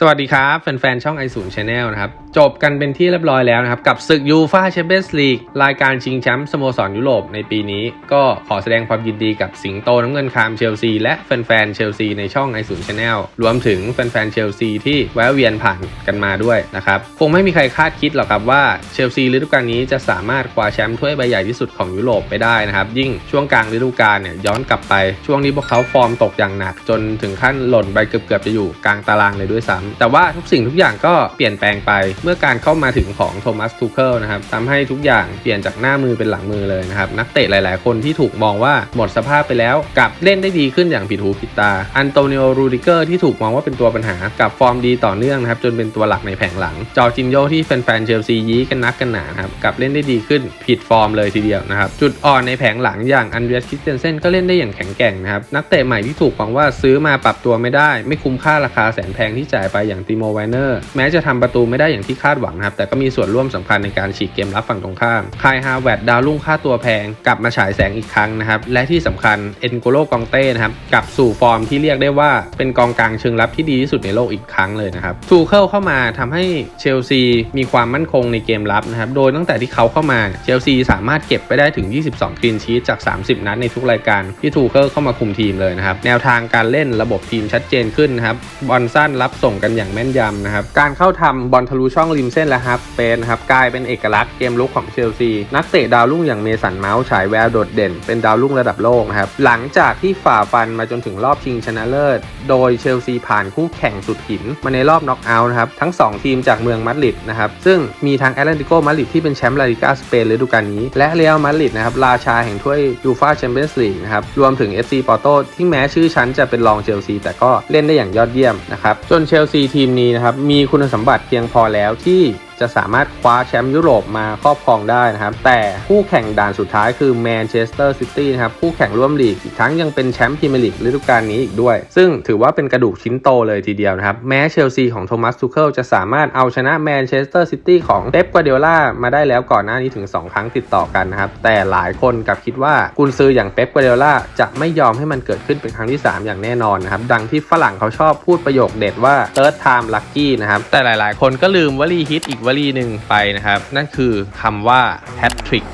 สวัสดีครับ แฟนๆ ช่อง i 0 Channel นลนะครับ จบกันเป็นที่เรียบร้อยแล้วนะครับ กับศึกยูฟาแชมเปี้ยนส์ลีกรายการชิงแชมป์สโมสรยุโรปในปีนี้ ก็ขอแสดงความยินดีกับสิงโตน้ำเงินคามเชลซี และแฟนๆ เชลซีในช่อง i 0 Channel รวมถึงแฟนๆ เชลซีที่แวะเวียนผ่านกันมาด้วยนะครับ คงไม่มีใครคาดคิดหรอกครับว่าเชลซีฤดูกาลนี้จะสามารถคว้าแชมป์ถ้วยใบใหญ่ที่สุดของยุโรปไปได้นะครับยิ่งช่วงกลางฤดูกาลเนี่ยย้อนกลับไปช่วงนี้พวกเขาฟอร์มตกอย่างหนัก จนถึงขั้นหล่นไปเกือบๆจะอยู่กลางตารางเลยด้วยซ้ำแต่ว่าทุกสิ่งทุกอย่างก็เปลี่ยนแปลงไป เมื่อการเข้ามาถึงของโทมัสทูเคิลนะครับทำให้ทุกอย่างเปลี่ยนจากหน้ามือเป็นหลังมือเลยนะครับ นักเตะหลาย ๆ คนที่ถูกมองว่าหมดสภาพไปแล้วกลับเล่นได้ดีขึ้นอย่างผิดหูผิดตา อันโตนิโอ รูดิเกอร์ที่ถูกมองว่าเป็นตัวปัญหากับฟอร์มดีต่อเนื่องนะครับจนเป็นตัวหลักในแผงหลัง จอจินโยที่แฟน ๆ เชลซียี้กันนักกันหนานครับกลับเล่นได้ดีขึ้นผิดฟอร์มเลยทีเดียวนะครับจุดอ่อนในแผงหลังอย่างอันเดรียสคิสเตนเซนก็เล่นได้อย่างแข็งแกร่งนะครับนักเตะใหม่ที่ถูกมองว่าซื้อมาปรับตัวไม่ได้ ไม่คุ้มค่าราคาแสนแพงที่จ่ายไปอย่างติโมไวเนอร์แม้จะทำประตูไม่ได้อย่างที่คาดหวังนะครับ แต่ก็มีส่วนร่วมสำคัญในการฉีกเกมรับฝั่งตรงข้ามคายฮาแวดดาวรุ่งค่าตัวแพง กลับมาฉายแสงอีกครั้งนะครับ และที่สำคัญเอ็นโกโลกองเต้นะครับกลับสู่ฟอร์มที่เรียกได้ว่าเป็นกองกลางเชิงรับที่ดีที่สุดในโลกอีกครั้งเลยนะครับทูเคิลเข้ามาทำให้เชลซีมีความมั่นคงในเกมรับนะครับโดยตั้งแต่ที่เขาเข้ามาเชลซีสามารถเก็บไปได้ถึง 22คลีนชีตจาก 30 นัดในทุกรายการที่ทูเคิลเข้ามาคุมทีมเลยนะครับแนวทางการเล่นระบบทีมชัดเจนขึ้นนะครับบอลสั้นรับส่งกันอย่างแม่นยำนะครับ การเข้าทำบอลทะลุช่องริมเส้นและฮับสเปนนะครับกลายเป็นเอกลักษณ์เกมลุกของเชลซี นักเตะดาวรุ่งอย่างเมสันเมาส์ฉายแววโดดเด่น เป็นดาวรุ่งระดับโลกนะครับ หลังจากที่ฝ่าฟันมาจนถึงรอบชิงชนะเลิศ โดยเชลซีผ่านคู่แข่งสุดหิน มาในรอบน็อกเอาท์นะครับ ทั้ง 2 ทีมจากเมืองมาดริดนะครับ ซึ่งมีทั้งแอตเลติโกมาดริดที่เป็นแชมป์ลาลิกาสเปนฤดูกาลนี้ และเรอัลมาดริดนะครับราชาแห่งถ้วยยูฟาแชมเปี้ยนส์ลีกนะครับ รวมถึง FC ปอร์โตที่แม้ชื่อชั้นจะเป็นรองเชลซีแต่ก็เล่นได้อย่างยอดเยี่ยมนะครับ จนเชลซทีมนี้นะครับมีคุณสมบัติเพียงพอแล้วที่ จะสามารถคว้าแชมป์ยุโรปมาครอบครองได้นะครับ แต่คู่แข่งด่านสุดท้ายคือแมนเชสเตอร์ซิตี้นะครับคู่แข่งร่วมลีกอีกทั้งยังเป็นแชมป์พรีเมียร์ลีกฤดูกาลนี้อีกด้วย ซึ่งถือว่าเป็นกระดูกชิ้นโตเลยทีเดียวนะครับ แม้เชลซีของโทมัสทูเคิลจะสามารถเอาชนะแมนเชสเตอร์ซิตี้ของเป๊ปกัวเดล่ามาได้แล้วก่อนหน้านี้ถึง 2 ครั้งติดต่อกันนะครับ แต่หลายคนกลับคิดว่ากุนซืออย่างเป๊ปกัวเดล่าจะไม่ยอมให้มันเกิดขึ้นเป็นครั้งที่ 3 อย่างแน่นอนนะครับดังที่ฝรั่งเขาชอบพูดประโยคเด็ดว่า third time lucky นะครับแต่หลาย ๆ คนก็ลืมวลีฮิตอีกวลีหนึ่งไปนะครับ นั่นคือคำว่าแฮตทริก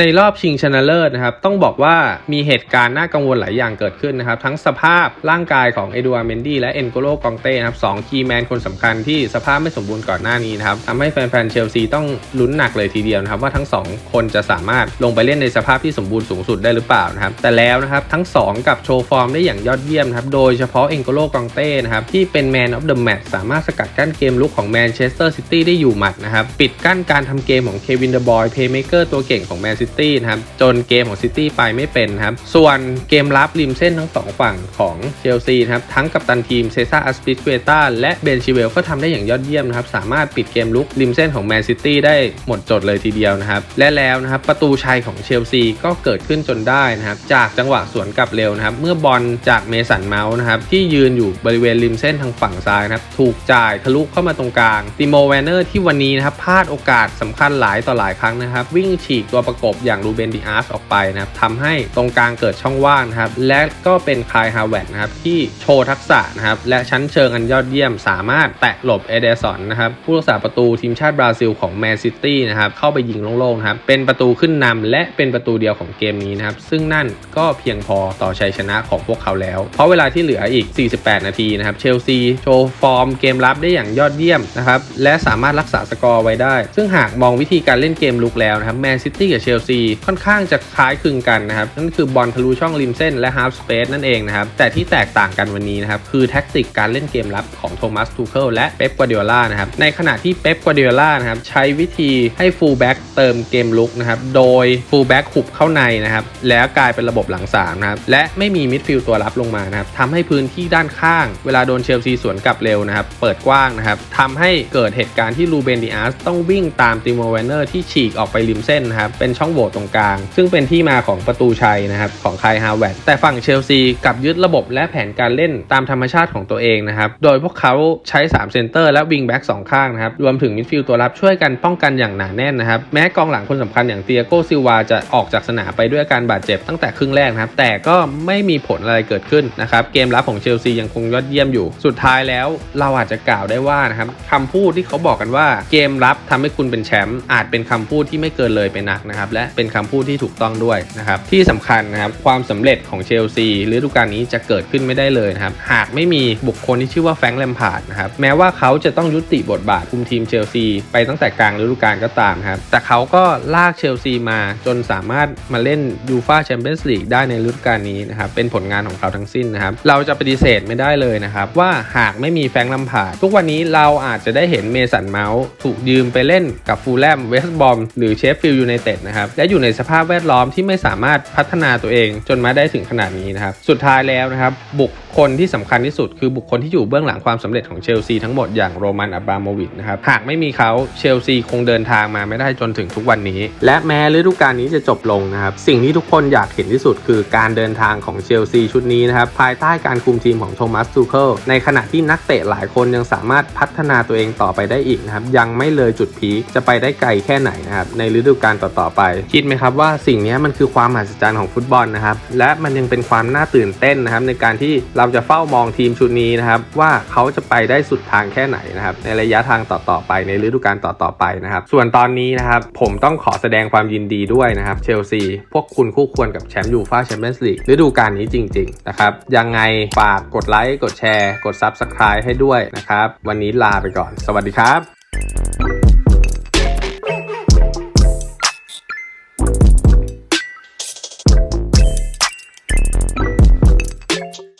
ในรอบชิงชนะเลิศนะครับ ต้องบอกว่ามีเหตุการณ์น่ากังวลหลายอย่างเกิดขึ้นนะครับ ทั้งสภาพร่างกายของเอดูอาร์เมนดี้และเอ็นโกโลกองเต้นะครับสองคีแมนคนสำคัญที่สภาพไม่สมบูรณ์ก่อนหน้านี้นะครับทำให้แฟนๆเชลซีต้องลุ้นหนักเลยทีเดียวนะครับว่าทั้ง 2 คนจะสามารถลงไปเล่นในสภาพที่สมบูรณ์สูงสุดได้หรือเปล่านะครับแต่แล้วนะครับทั้ง 2 กับโชว์ฟอร์มได้อย่างยอดเยี่ยมนะครับโดยเฉพาะเอ็นโกโลกองเต้นะครับที่เป็นแมนออฟเดอะแมตช์สามารถสกัดกั้นเกมลุกของแมนเชสเตอร์ซิตี้ได้อยู่หมัดนะครับปิดกั้นการทำเกมของเควินเดอะบอยเพย์เมเกอร์ตัวเก่งของแมนซิตี้นะครับ จนเกมของซิตี้ไปไม่เป็นครับ ส่วนเกมรับริมเส้นทั้งสองฝั่งของเชลซีนะครับ ทั้งกับตันทีมเซซ่าอัสปิสเกตาและเบนชิเวลก็ทำได้อย่างยอดเยี่ยมนะครับ สามารถปิดเกมลุกริมเส้นของแมนซิตี้ได้หมดจดเลยทีเดียวนะครับ และแล้วนะครับ ประตูชัยของเชลซีก็เกิดขึ้นจนได้นะครับ จากจังหวะสวนกลับเร็วนะครับ เมื่อบอลจากเมสันเมาส์นะครับที่ยืนอยู่บริเวณริมเส้นทางฝั่งซ้ายนะครับ ถูกจ่ายทะลุเข้ามาตรงกลางติโมแวนเนอร์ที่วันนี้นะครับพลาดโอกาสสำคัญหลายต่อหลายครั้งนะครับ วิ่งฉีกตัวประกบอย่างรูเบนดิอาร์สออกไปนะครับทำให้ตรงกลางเกิดช่องว่างนะครับ และก็เป็นคายฮาวเวดนะครับที่โชว์ทักษะนะครับ และชั้นเชิงอันยอดเยี่ยม สามารถแตะหลบเอเดสันนะครับ ผู้รักษาประตูทีมชาติบราซิลของแมนซิตี้นะครับ เข้าไปยิงโล่งๆครับ เป็นประตูขึ้นนำและเป็นประตูเดียวของเกมนี้นะครับ ซึ่งนั่นก็เพียงพอต่อชัยชนะของพวกเขาแล้ว เพราะเวลาที่เหลืออีก 48 นาทีนะครับ เชลซีโชว์ฟอร์มเกมรับได้อย่างยอดเยี่ยมนะครับ และสามารถรักษาสกอร์ไว้ได้ ซึ่งหากมองวิธีการเล่นเกมลุกแล้วนะครับ แมนซิตี้กับเชลซีค่อนข้างจะคล้ายคลึงกันนะครับนั่นคือบอลทะลุช่องริมเส้นและฮา f สเปซนั่นเองนะครับแต่ที่แตกต่างกันวันนี้นะครับคือแท็กติกการเล่นเกมรับของโทมัสทูเคิลและเป๊ปกัวเดโอล่านะครับในขณะที่เป๊ปกัวเดโอล่านะครับใช้วิธีให้ฟูลแบ็กเติมเกมลุกนะครับโดยฟูลแบ็กขุบเข้าในนะครับแล้วกลายเป็นระบบหลังสามนะครับและไม่มีมิดฟิลด์ตัวรับลงมานะครับทำให้พื้นที่ด้านข้าง เวลาโดนเชลซีสวนกลับเร็วนะครับเปิดกว้างนะครับทำให้เกิดเหตุการณ์ที่ลูเบนดิอาสต้องวิ่งตามติโมเวนเนอร์ที่ฉีกออกไปริมเส้นนะครับเป็นช่องโหวตตรงกลาง ซึ่งเป็นที่มาของประตูชัยนะครับของคายฮาวเวร์ดแต่ฝั่งเชลซีกลับยึดระบบและแผนการเล่นตามธรรมชาติของตัวเองนะครับ โดยพวกเขาใช้ 3 เซนเตอร์และวิงแบ็กสองข้างนะครับ รวมถึงมิดฟิลด์ตัวรับช่วยกันป้องกันอย่างหนาแน่นนะครับ แม้กองหลังคนสำคัญอย่างเตียโกซิวาจะออกจากสนามไปด้วยอาการบาดเจ็บตั้งแต่ครึ่งแรกนะครับ แต่ก็ไม่มีผลอะไรเกิดขึ้นนะครับ เกมรับของเชลซียังคงยอดเยี่ยมอยู่ สุดท้ายแล้วเราอาจจะกล่าวได้ว่านะครับคำพูดที่เขาบอกกันว่าเกมรับทำให้คุณเป็นแชมป์อาจเป็นคำพูดที่ไม่เกินเลยไปนักนะครับและเป็นคำพูดที่ถูกต้องด้วยนะครับที่สำคัญนะครับความสำเร็จของเชลซีฤดูกาลนี้จะเกิดขึ้นไม่ได้เลยนะครับหากไม่มีบุคคลที่ชื่อว่าแฟรงค์แลมพาร์ดนะครับแม้ว่าเขาจะต้องยุติบทบาทคุมทีมเชลซีไปตั้งแต่กลางฤดูกาลก็ตามครับแต่เขาก็ลากเชลซีมาจนสามารถมาเล่นยูฟาแชมเปี้ยนส์ลีกได้ในฤดูกาลนี้นะครับเป็นผลงานของเขาทั้งสิ้นนะครับเราจะปฏิเสธไม่ได้เลยนะครับว่าหากไม่มีแฟรงค์ลมพาดทุกวันนี้เราอาจจะได้เห็นเมสันเมาส์ถูกยืมไปเล่นกับฟูลแลมเวสต์บอมหรือเชฟฟิลด์ยูไนเต็ดนะครับและอยู่ในสภาพแวดล้อมที่ไม่สามารถพัฒนาตัวเองจนมาได้ถึงขนาดนี้นะครับสุดท้ายแล้วนะครับบุคคลที่สำคัญที่สุดคือบุคคลที่อยู่เบื้องหลังความสำเร็จของเชลซีทั้งหมดอย่างโรมันอับราโมวิชนะครับหากไม่มีเขาเชลซีคงเดินทางมาไม่ได้จนถึงทุกวันนี้ และแม้ฤดูกาลนี้จะจบลงนะครับสิ่งที่ทุกคนอยากเห็นที่สุด คือการเดินทางของเชลซีชุดนี้นะครับภายใต้การคุมทีมของโทมัสทูเคิลในขณะที่นักเตะหลายคนยังสามารถพัฒนาตัวเองต่อไปได้อีกนะครับยังไม่เลยจุดพีคจะไปได้ไกลแค่ไหนนะครับในฤดูกาลต่อๆไปคิดไหมครับว่าสิ่งนี้มันคือความมหัศจรรย์ของฟุตบอลนะครับ และมันยังเป็นความน่าตื่นเต้นนะครับในการที่เราจะเฝ้ามองทีมชุดนี้นะครับว่าเขาจะไปได้สุดทางแค่ไหนนะครับในระยะทางต่อๆไปในฤดูกาลต่อๆไปนะครับ ส่วนตอนนี้นะครับผมต้องขอแสดงความยินดีด้วยนะครับเชลซีพวกคุณคู่ควรกับแชมป์ยูฟ่าแชมเปี้ยนส์ลีกฤดูกาลนี้จริงๆนะครับยังไงฝากกดไลค์กดแชร์ กด Subscribe ให้ด้วยนะครับ วันนี้ลาไปก่อน สวัสดีครับ